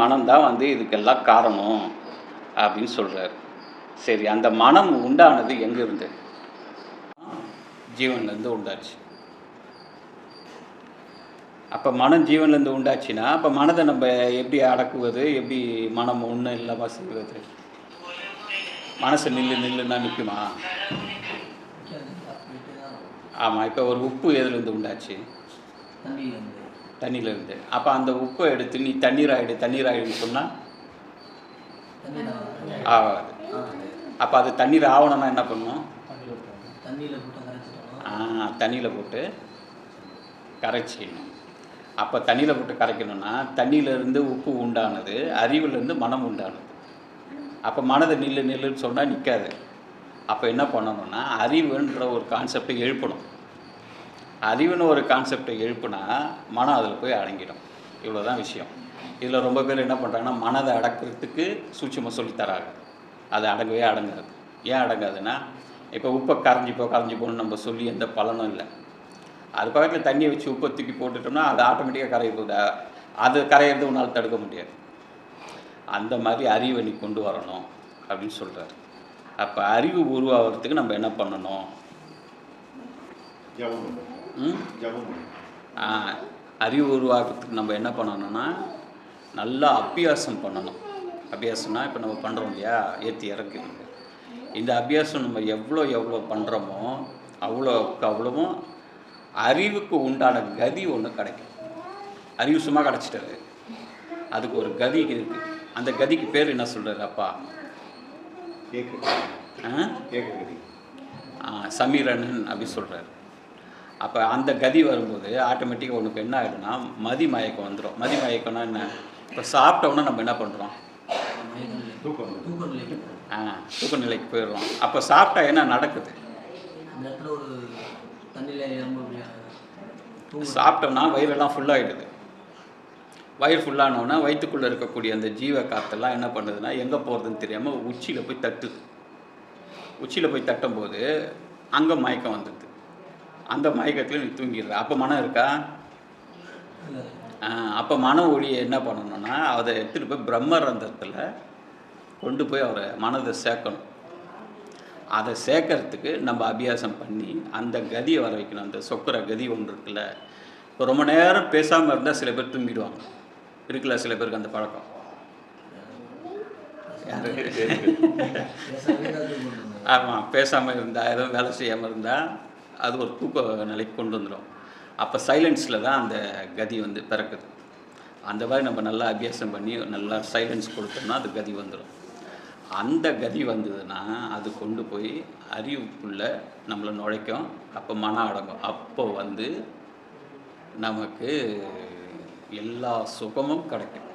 மனம் தான் வந்து இதுக்கெல்லாம் காரணம் அப்படின்னு சொல்கிறார் சரி அந்த மனம் உண்டானது எங்கேருந்து? ஜீவன்லேருந்து உண்டாச்சு. அப்போ மனம் ஜீவன்லேருந்து உண்டாச்சுன்னா அப்போ மனதை நம்ம எப்படி அடக்குவது? எப்படி மனம் ஒன்றும் இல்லாமல் செய்வது? மனசு நில்லு நில்லுன்னா நிற்குமா ஆமாம் இப்போ ஒரு உப்பு எதுலேருந்து உண்டாச்சு? தண்ணியிலேருந்து அப்போ அந்த உப்பை எடுத்து நீ தண்ணீர் ஆகிடு தண்ணீர் ஆகிடுன்னு சொன்னால் ஆகாது. அப்போ அது தண்ணீர் ஆகணும்னா என்ன பண்ணணும் தண்ணியில் போட்டு ஆ தண்ணியில் போட்டு கரைச்சிடணும். அப்போ தண்ணியில் போட்டு கரைக்கணும்னா தண்ணியிலேருந்து உப்பு உண்டானது அறிவுலேருந்து மனம் உண்டானது. அப்போ மனதை நில்லு நில்லுன்னு சொன்னால் நிற்காது அப்போ என்ன பண்ணணும்னா அறிவுன்ற ஒரு கான்செப்டை எழுப்பணும். அறிவுன்னு ஒரு கான்செப்டை எழுப்புனா மனம் அதில் போய் அடங்கிடும். இவ்வளோ தான் விஷயம். இதில் ரொம்ப பேர் என்ன பண்ணுறாங்கன்னா மனதை அடக்கிறதுக்கு சூட்சமாக சொல்லித் தராங்க. அது அடங்கவே அடங்காது. ஏன் அடங்காதுன்னா இப்போ உப்பை கரைஞ்சிப்போ கரைஞ்சிப்போன்னு நம்ம சொல்லி எந்த பலனும் இல்லை. அது பக்கத்தில் தண்ணியை வச்சு உப்பை தூக்கி போட்டுட்டோம்னா அது ஆட்டோமேட்டிக்காக கரைய போகுது. அது கரையிறது உன்னால் தடுக்க முடியாது. அந்த மாதிரி அறிவை நீ கொண்டு வரணும் அப்படின்னு சொல்கிறார் அப்போ அறிவு உருவாகிறதுக்கு நம்ம என்ன பண்ணணும். அறிவு உருவாக்குறதுக்கு நம்ம என்ன பண்ணணும்னா நல்லா அபியாசம் பண்ணணும். அபியாசம்னா இப்போ நம்ம பண்ணுறோம் இல்லையா? ஏற்றி இறக்கு இந்த அபியாசம் நம்ம எவ்வளோ எவ்வளோ பண்ணுறோமோ அவ்வளோக்கு அவ்வளவும் அறிவுக்கு உண்டான கதி ஒன்று கிடைக்கும். அறிவு சும்மா கிடச்சிட்டாரு அதுக்கு ஒரு கதி இருக்குது அந்த கதிக்கு பேர் என்ன சொல்கிறாரு அப்பா? ஆ? சமீரனன் அப்படி சொல்கிறாரு அப்போ அந்த கதி வரும்போது ஆட்டோமேட்டிக்காக உனக்கு என்ன ஆகிடும்னா மதி மயக்கம் வந்துடும் மதி மயக்கம்னா என்ன? இப்போ சாப்பிட்டோன்னா நம்ம என்ன பண்ணுறோம் ஆ தூக்க நிலைக்கு போயிடுறோம். அப்போ சாப்பிட்டா என்ன நடக்குது? சாப்பிட்டோம்னா வயிறெல்லாம் ஃபுல்லாகிடுது வயிறு ஃபுல்லானோன்னா வயிற்றுக்குள்ளே இருக்கக்கூடிய அந்த ஜீவ காத்தெல்லாம் என்ன பண்ணுதுன்னா எங்கே போகிறதுன்னு தெரியாமல் உச்சியில் போய் தட்டுது. உச்சியில் போய் தட்டும்போது அங்கே மயக்கம் வந்துடுது. அந்த மயக்கத்தில் நீ தூங்கிடுற. அப்போ மனம் இருக்கா? அப்போ மன ஒளியை என்ன பண்ணணும்னா அதை எடுத்துகிட்டு போய் பிரம்மரந்தத்தில் கொண்டு போய் அவரை மனதை சேர்க்கணும். அதை சேர்க்கறதுக்கு நம்ம அபியாசம் பண்ணி அந்த கதியை வர வைக்கணும். அந்த சொக்குற கதி ஒன்று இருக்குல்ல இப்போ ரொம்ப நேரம் பேசாமல் இருந்தால் சில பேர் தூங்கிடுவாங்க. இருக்குல்ல சில பேருக்கு அந்த பழக்கம். ஆமாம் பேசாமல் இருந்தால் எதுவும் வேலை செய்யாமல் இருந்தால் அது ஒரு தூக்க நிலைக்கு கொண்டு வந்துடும் அப்போ சைலன்ஸில் தான் அந்த கதி வந்து பிறக்குது. அந்த மாதிரி நம்ம நல்லா அபியாசம் பண்ணி நல்லா சைலன்ஸ் கொடுத்தோம்னா அது கதி வந்துடும் அந்த கதி வந்ததுன்னா அது கொண்டு போய் அறிவுக்குள்ளே நம்மளை நுழைக்கும். அப்போ மனம் அடங்கும். அப்போ வந்து நமக்கு எல்லா சுகமும் கிடைக்கும்.